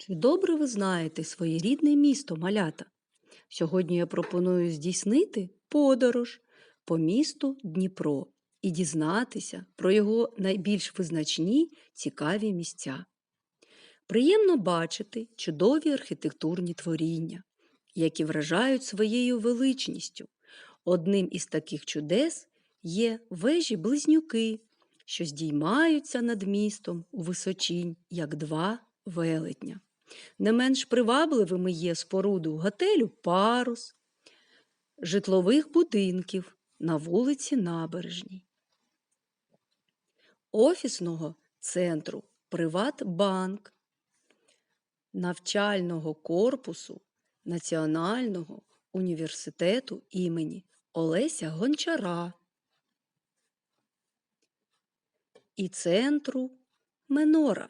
Чи добре ви знаєте своє рідне місто малята? Сьогодні я пропоную здійснити подорож по місту Дніпро і дізнатися про його найбільш визначні цікаві місця. Приємно бачити чудові архітектурні творіння, які вражають своєю величністю. Одним із таких чудес є вежі-близнюки, що здіймаються над містом у височінь, як два велетня. Не менш привабливими є споруди готелю парус, житлових будинків на вулиці Набережній, офісного центру Приватбанк, навчального корпусу Національного університету імені Олеся Гончара і центру Менора.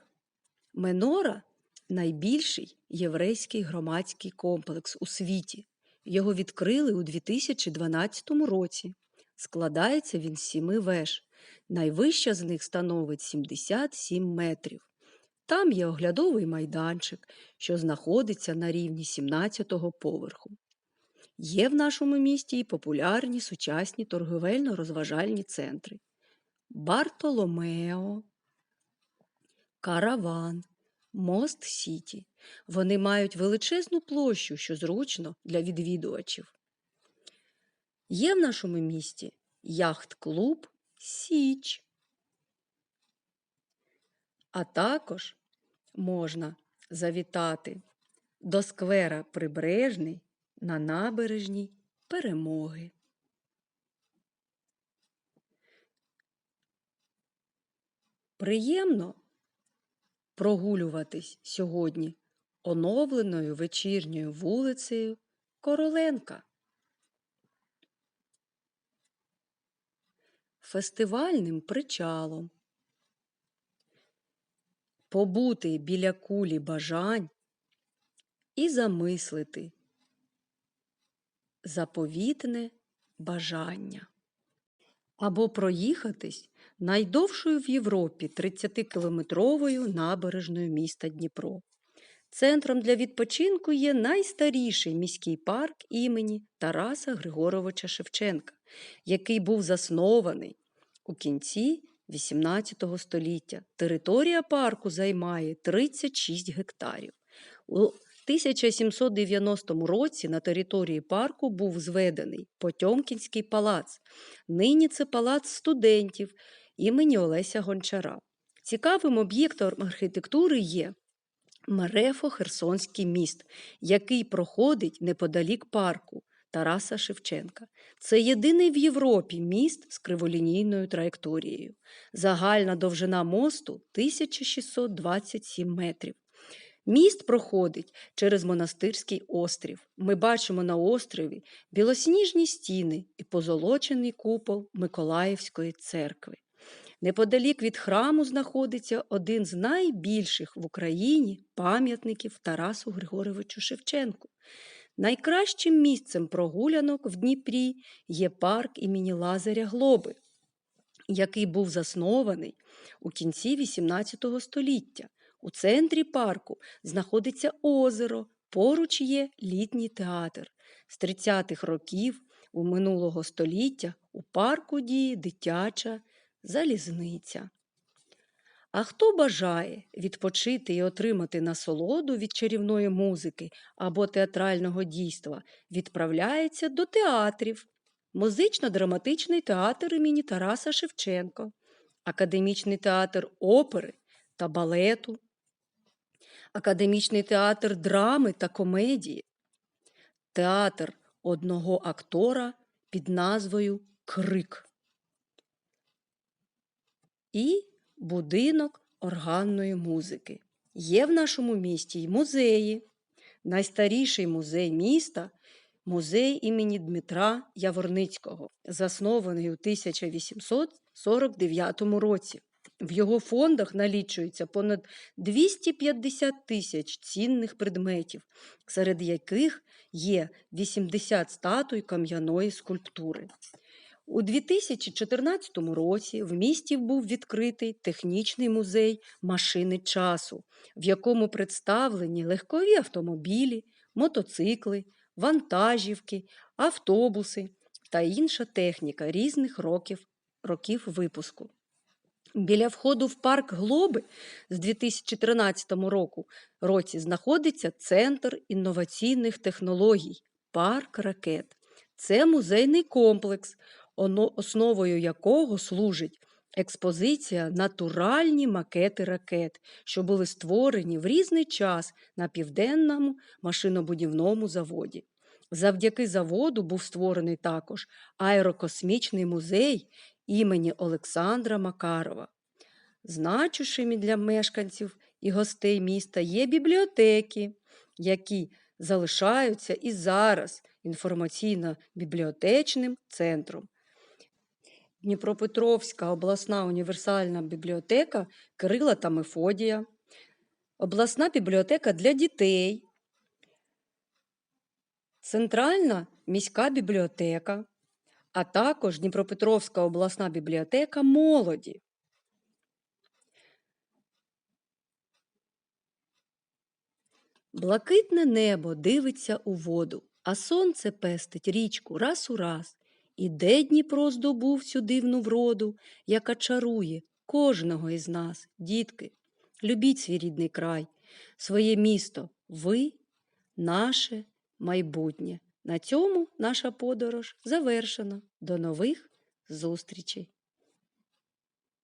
Менора найбільший єврейський громадський комплекс у світі. Його відкрили у 2012 році. Складається він з сіми веж. Найвища з них становить 77 метрів. Там є оглядовий майданчик, що знаходиться на рівні 17-го поверху. Є в нашому місті і популярні сучасні торговельно-розважальні центри. Бартоломео, Караван, Мост Сіті. Вони мають величезну площу, що зручно для відвідувачів. Є в нашому місті яхт-клуб Січ. А також можна завітати до сквера Прибережний на набережній Перемоги. Приємно прогулюватись сьогодні оновленою вечірньою вулицею Короленка. Фестивальним причалом. Побути біля кулі бажань і замислити заповітне бажання. Або проїхатись найдовшою в Європі 30-кілометровою набережною міста Дніпро. Центром для відпочинку є найстаріший міський парк імені Тараса Григоровича Шевченка, який був заснований у кінці XVIII століття. Територія парку займає 36 гектарів. У 1790 році на території парку був зведений Потьомкінський палац. Нині це палац студентів імені Олеся Гончара. Цікавим об'єктом архітектури є Мерефо-Херсонський міст, який проходить неподалік парку Тараса Шевченка. Це єдиний в Європі міст з криволінійною траєкторією. Загальна довжина мосту 1627 метрів. Міст проходить через монастирський острів. Ми бачимо на острові білосніжні стіни і позолочений купол Миколаївської церкви. Неподалік від храму знаходиться один з найбільших в Україні пам'ятників Тарасу Григоровичу Шевченку. Найкращим місцем прогулянок в Дніпрі є парк імені Лазаря Глоби, який був заснований у кінці XVIII століття. У центрі парку знаходиться озеро, поруч є літній театр. З 30-х років у минулого століття у парку діє дитяча залізниця. А хто бажає відпочити і отримати насолоду від чарівної музики або театрального дійства, відправляється до театрів. Музично-драматичний театр імені Тараса Шевченка, Академічний театр опери та балету, Академічний театр драми та комедії, театр одного актора під назвою Крик і будинок органної музики. Є в нашому місті й музеї. Найстаріший музей міста музей імені Дмитра Яворницького, заснований у 1849 році. В його фондах налічується понад 250 тисяч цінних предметів, серед яких є 80 статуй кам'яної скульптури. У 2014 році в місті був відкритий технічний музей машини часу, в якому представлені легкові автомобілі, мотоцикли, вантажівки, автобуси та інша техніка різних років, років випуску. Біля входу в парк Глоби з 2013 року році знаходиться Центр інноваційних технологій Парк Ракет. Це музейний комплекс, основою якого служить експозиція Натуральні макети ракет, що були створені в різний час на південному машинобудівному заводі. Завдяки заводу був створений також аерокосмічний музей імені Олександра Макарова. Значущими для мешканців і гостей міста є бібліотеки, які залишаються і зараз інформаційно-бібліотечним центром. Дніпропетровська обласна універсальна бібліотека Кирила та Мефодія, обласна бібліотека для дітей, Центральна міська бібліотека, а також Дніпропетровська обласна бібліотека молоді. Блакитне небо дивиться у воду, а сонце пестить річку раз у раз. І де Дніпро здобув цю дивну вроду, яка чарує кожного із нас, дітки. Любіть свій рідний край, своє місто, ви наше майбутнє. На цьому наша подорож завершена. До нових зустрічей!